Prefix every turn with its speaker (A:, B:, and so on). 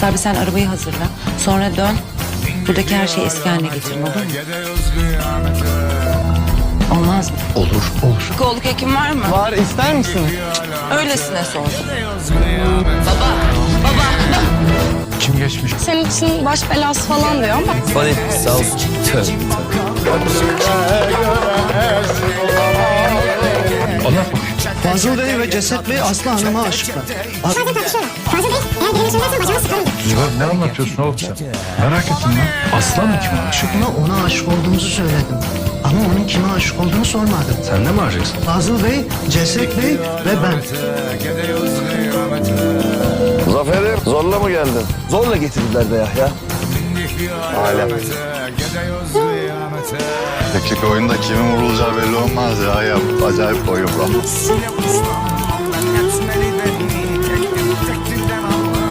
A: Sabri sen arabayı hazırla. Sonra dön. Buradaki her şeyi eski haline getirin olur mu? Olmaz mı?
B: Olur, olur.
A: Kolluk hekim var mı?
C: Var ister misiniz?
A: Öylesine sordum.
B: Kim geçmiş?
D: Senin için baş belası falan diyor ama
C: Hadi sağ olsun. Tövbe
B: bakayım.
E: Fazıl Bey ve Ceset Bey Aslı Hanım'a aşıklar.
F: Fazla tartışıyorlar. Fazla değil. Eğer birine söylersen bacağını sıkarım.
B: Zübeyir ne anlatıyorsun oğlum sen? Merak ettim lan. Aslan mı kime aşık?
E: Ona, ona aşık olduğumuzu söyledim. Ama onun kime aşık olduğunu sormadım.
B: Sen de mi aşıksın?
E: Fazıl Bey, Ceset Bey ve ben.
G: Zafer'im zorla mı geldin?
C: Zorla getirdiler de ya.
G: Alem.
H: Dakika oyunda kimin vurulacağı belli olmaz ya. ya acayip oyun bu.